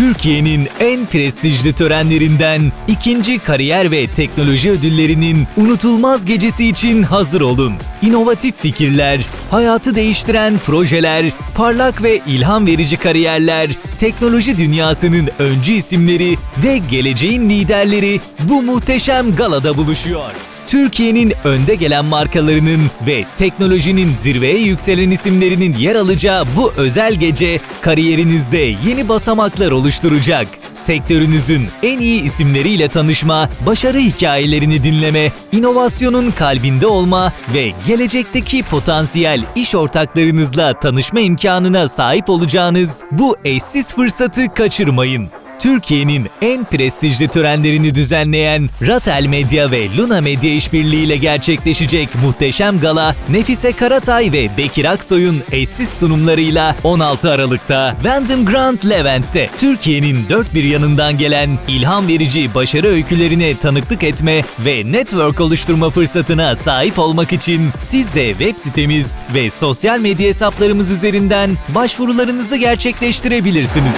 Türkiye'nin en prestijli törenlerinden ikinci kariyer ve teknoloji ödüllerinin unutulmaz gecesi için hazır olun. İnovatif fikirler, hayatı değiştiren projeler, parlak ve ilham verici kariyerler, teknoloji dünyasının öncü isimleri ve geleceğin liderleri bu muhteşem galada buluşuyor. Türkiye'nin önde gelen markalarının ve teknolojinin zirveye yükselen isimlerinin yer alacağı bu özel gece kariyerinizde yeni basamaklar oluşturacak. Sektörünüzün en iyi isimleriyle tanışma, başarı hikayelerini dinleme, inovasyonun kalbinde olma ve gelecekteki potansiyel iş ortaklarınızla tanışma imkanına sahip olacağınız bu eşsiz fırsatı kaçırmayın. Türkiye'nin en prestijli törenlerini düzenleyen Ratel Medya ve Luna Medya işbirliğiyle gerçekleşecek muhteşem gala Nefise Karatay ve Bekir Aksoy'un eşsiz sunumlarıyla 16 Aralık'ta Wyndham Grand Levent'te Türkiye'nin dört bir yanından gelen ilham verici başarı öykülerine tanıklık etme ve network oluşturma fırsatına sahip olmak için siz de web sitemiz ve sosyal medya hesaplarımız üzerinden başvurularınızı gerçekleştirebilirsiniz.